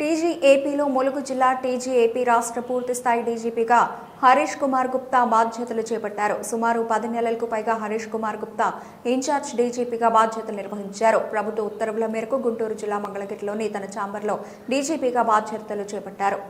టీజీఏపీలో ములుగు జిల్లా టీజీఏపీ రాష్ట్ర పూర్తి స్థాయి డీజీపీగా హరీష్ కుమార్ గుప్తా బాధ్యతలు చేపట్టారు. సుమారు పది నెలలకు పైగా హరీష్ కుమార్ గుప్తా ఇన్ఛార్జ్ డీజీపీగా బాధ్యతలు నిర్వహించారు. ప్రభుత్వ ఉత్తర్వుల మేరకు గుంటూరు జిల్లా మంగళగిరిలోని తన ఛాంబర్లో డీజీపీగా బాధ్యతలు చేపట్టారు.